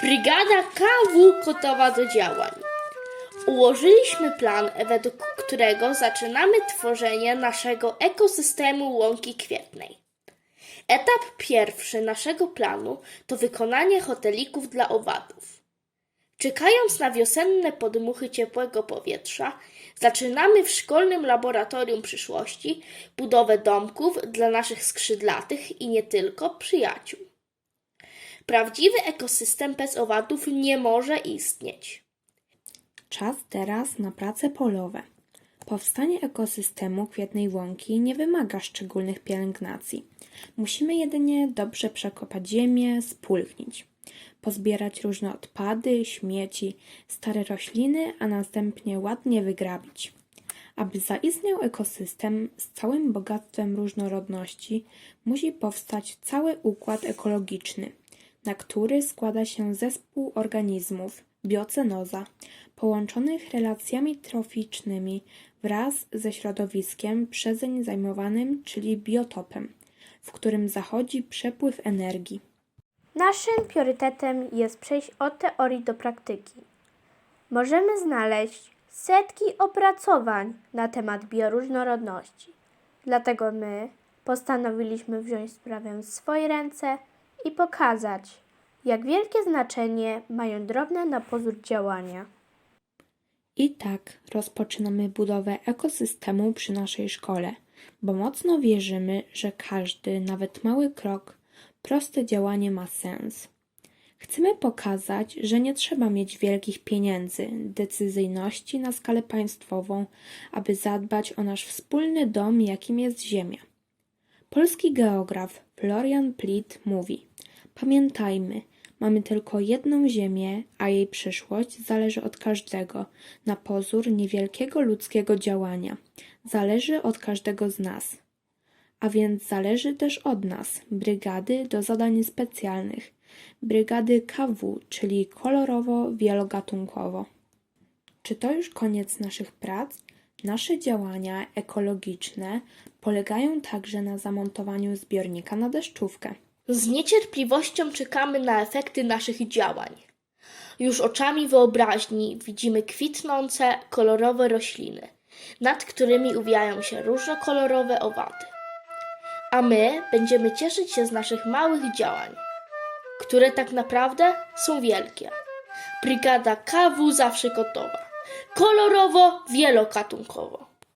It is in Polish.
Brygada KW gotowa do działań. Ułożyliśmy plan, według którego zaczynamy tworzenie naszego ekosystemu łąki kwietnej. Etap pierwszy naszego planu to wykonanie hotelików dla owadów. Czekając na wiosenne podmuchy ciepłego powietrza, zaczynamy w szkolnym laboratorium przyszłości budowę domków dla naszych skrzydlatych i nie tylko przyjaciół. Prawdziwy ekosystem bez owadów nie może istnieć. Czas teraz na prace polowe. Powstanie ekosystemu kwietnej łąki nie wymaga szczególnych pielęgnacji. Musimy jedynie dobrze przekopać ziemię, spulchnić, pozbierać różne odpady, śmieci, stare rośliny, a następnie ładnie wygrabić. Aby zaistniał ekosystem z całym bogactwem różnorodności, musi powstać cały układ ekologiczny, na który składa się zespół organizmów, biocenoza, połączonych relacjami troficznymi wraz ze środowiskiem przezeń zajmowanym, czyli biotopem, w którym zachodzi przepływ energii. Naszym priorytetem jest przejść od teorii do praktyki. Możemy znaleźć setki opracowań na temat bioróżnorodności. Dlatego my postanowiliśmy wziąć sprawę w swoje ręce i pokazać, jak wielkie znaczenie mają drobne na pozór działania. I tak rozpoczynamy budowę ekosystemu przy naszej szkole, bo mocno wierzymy, że każdy, nawet mały krok, proste działanie ma sens. Chcemy pokazać, że nie trzeba mieć wielkich pieniędzy, decyzyjności na skalę państwową, aby zadbać o nasz wspólny dom, jakim jest Ziemia. Polski geograf Florian Plit mówi: Pamiętajmy, mamy tylko jedną Ziemię, a jej przyszłość zależy od każdego, na pozór niewielkiego ludzkiego działania. Zależy od każdego z nas. A więc zależy też od nas, brygady do zadań specjalnych, brygady KW, czyli kolorowo-wielogatunkowo. Czy to już koniec naszych prac? Nasze działania ekologiczne polegają także na zamontowaniu zbiornika na deszczówkę. Z niecierpliwością czekamy na efekty naszych działań. Już oczami wyobraźni widzimy kwitnące, kolorowe rośliny, nad którymi uwijają się różnokolorowe owady. A my będziemy cieszyć się z naszych małych działań, które tak naprawdę są wielkie. Brygada KW zawsze gotowa. Kolorowo, wielogatunkowo.